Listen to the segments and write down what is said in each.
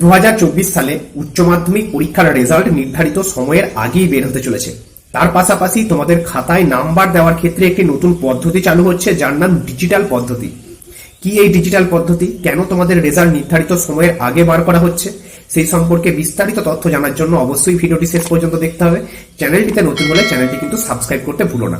দু হাজার চব্বিশ সালে উচ্চ মাধ্যমিক পরীক্ষার রেজাল্ট নির্ধারিত সময়ের আগেই বের হতে চলেছে। তার পাশাপাশি তোমাদের খাতায় নাম্বার দেওয়ার ক্ষেত্রে একটি নতুন পদ্ধতি চালু হচ্ছে, যার নাম ডিজিটাল পদ্ধতি। কি এই ডিজিটাল পদ্ধতি? কেন তোমাদের রেজাল্ট নির্ধারিত সময়ের আগে বার করা হচ্ছে? সেই সম্পর্কে বিস্তারিত তথ্য জানার জন্য অবশ্যই ভিডিওটি শেষ পর্যন্ত দেখতে হবে। চ্যানেলটিতে নতুন হলে চ্যানেলটি কিন্তু সাবস্ক্রাইব করতে ভুলো না।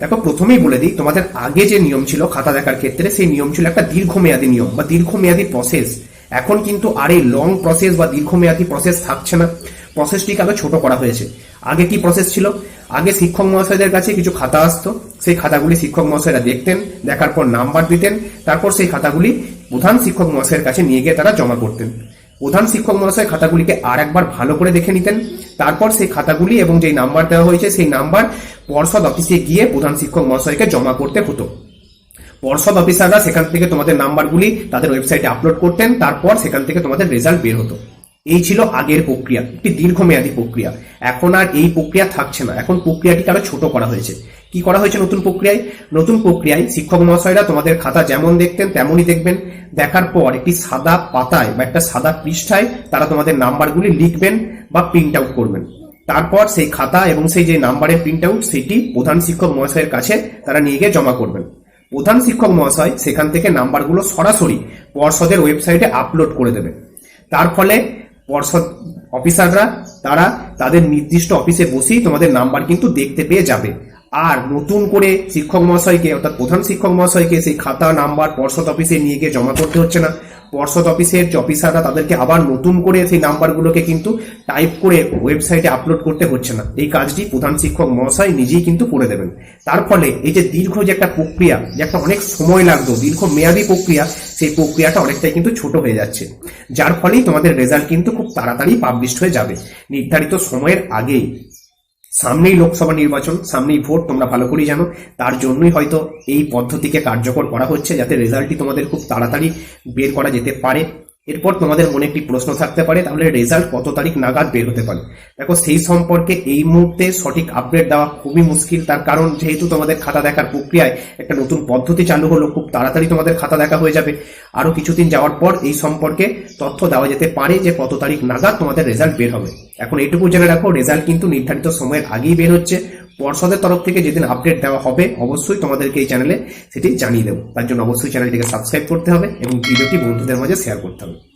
দেখো, প্রথমেই বলে দিই, তোমাদের আগে যে নিয়ম ছিল খাতা দেখার ক্ষেত্রে, সেই নিয়ম ছিল একটা দীর্ঘমেয়াদী নিয়ম বা দীর্ঘমেয়াদী প্রসেস এখন কিন্তু আর এই লং প্রসেস বা দীর্ঘমেয়াদী প্রসেস থাকছে না। প্রসেসটিকে আরও ছোট করা হয়েছে। আগে কি প্রসেস ছিল? আগে শিক্ষক মহাশয়দের কাছে কিছু খাতা আসতো। সেই খাতাগুলি শিক্ষক মহাশয়রা দেখতেন, দেখার পর নাম্বার দিতেন, তারপর সেই খাতাগুলি প্রধান শিক্ষক মহাশয়ের কাছে নিয়ে গিয়ে তারা জমা করতেন। প্রধান শিক্ষক মহাশয় খাতাগুলিকে আর একবার ভালো করে দেখে নিতেন। তারপর সেই খাতাগুলি এবং যেই নাম্বার দেওয়া হয়েছে, সেই নাম্বার পর্ষদ অফিসে গিয়ে প্রধান শিক্ষক মহাশয়কে জমা করতে হতো। পর্ষদ অফিসাররা সেখান থেকে তোমাদের নাম্বারগুলি তাদের ওয়েবসাইটে আপলোড করতেন, তারপর সেখান থেকে তোমাদের রেজাল্ট বের হতো। এই ছিল আগের প্রক্রিয়া, একটি দীর্ঘমেয়াদী প্রক্রিয়া। এখন আর এই প্রক্রিয়া থাকছে না। এখন প্রক্রিয়াটিকে আরও ছোট করা হয়েছে। কি করা হয়েছে নতুন প্রক্রিয়ায়? নতুন প্রক্রিয়ায় শিক্ষক মহাশয়রা তোমাদের খাতা যেমন দেখতেন, তেমনই দেখবেন। দেখার পর একটি সাদা পাতায় বা একটা সাদা পৃষ্ঠায় তারা তোমাদের নাম্বারগুলি লিখবেন বা প্রিন্ট আউট করবেন। তারপর সেই খাতা এবং সেই যে নাম্বারের প্রিন্ট আউট সেটি প্রধান শিক্ষক মহাশয়ের কাছে তারা নিয়ে গিয়ে জমা করবেন। প্রধান শিক্ষক মহাশয় সেখান থেকে নাম্বারগুলো সরাসরি পর্ষদের ওয়েবসাইটে আপলোড করে দেবে। তার ফলে পর্ষদ অফিসাররা, তারা তাদের নির্দিষ্ট অফিসে বসেই তোমাদের নাম্বার কিন্তু দেখতে পেয়ে যাবে। আর নতুন করে শিক্ষক মহাশয়কে, অর্থাৎ প্রধান শিক্ষক মহাশয়কে সেই খাতা, নাম্বার, পর্ষদ অফিসে নিয়ে গিয়ে জমা করতে হচ্ছে না। পর্ষদ অফিসের যে অফিসাররা, তাদেরকে আবার নতুন করে সেই নাম্বারগুলোকে কিন্তু টাইপ করে ওয়েবসাইটে আপলোড করতে হচ্ছে না। এই কাজটি প্রধান শিক্ষক মহাশয় নিজেই কিন্তু করে দেবেন। তার ফলে এই যে দীর্ঘ যে একটা প্রক্রিয়া, যে একটা অনেক সময় লাগতো, দীর্ঘ মেয়াদী প্রক্রিয়া, সেই প্রক্রিয়াটা অনেকটাই কিন্তু ছোট হয়ে যাচ্ছে। যার ফলেই তোমাদের রেজাল্ট কিন্তু খুব তাড়াতাড়ি পাবলিশড হয়ে যাবে। নির্ধারিত সময়ের আগেই সামনেই লোকসভা নির্বাচন, সামনেই ভোট, তোমরা ভালো করেই জানো। তার জন্যই হয়তো এই পদ্ধতিকে কার্যকর করা হচ্ছে যাতে রেজাল্টটি তোমাদের খুব তাড়াতাড়ি বের করা যেতে পারে। এরপর তোমাদের মনে একটি প্রশ্ন থাকতে পারে, তাহলে রেজাল্ট কত তারিখ নাগাদ বের হতে পারে। দেখো, সেই সম্পর্কে এই মুহূর্তে সঠিক আপডেট দেওয়া খুবই মুশকিল, তার কারণ যেহেতু তোমাদের খাতা দেখার প্রক্রিয়ায় একটা নতুন পদ্ধতি চালু হলো, খুব তাড়াতাড়ি তোমাদের খাতা দেখা হয়ে যাবে। আরও কিছুদিন যাওয়ার পর এই সম্পর্কে তথ্য দেওয়া যেতে পারে যে কত তারিখ নাগাদ তোমাদের রেজাল্ট বের হবে। এখন এইটুকু জেনে রাখো রেজাল্ট কিন্তু নির্ধারিত সময়ের আগেই বের হচ্ছে। পর্ষদের তরফ থেকে যেদিন আপডেট দেওয়া হবে, অবশ্যই তোমাদেরকে এই চ্যানেলে সেটি জানিয়ে দেবো। তার জন্য অবশ্যই চ্যানেলটিকে সাবস্ক্রাইব করতে হবে এবং ভিডিওটি বন্ধুদের মাঝে শেয়ার করতে হবে।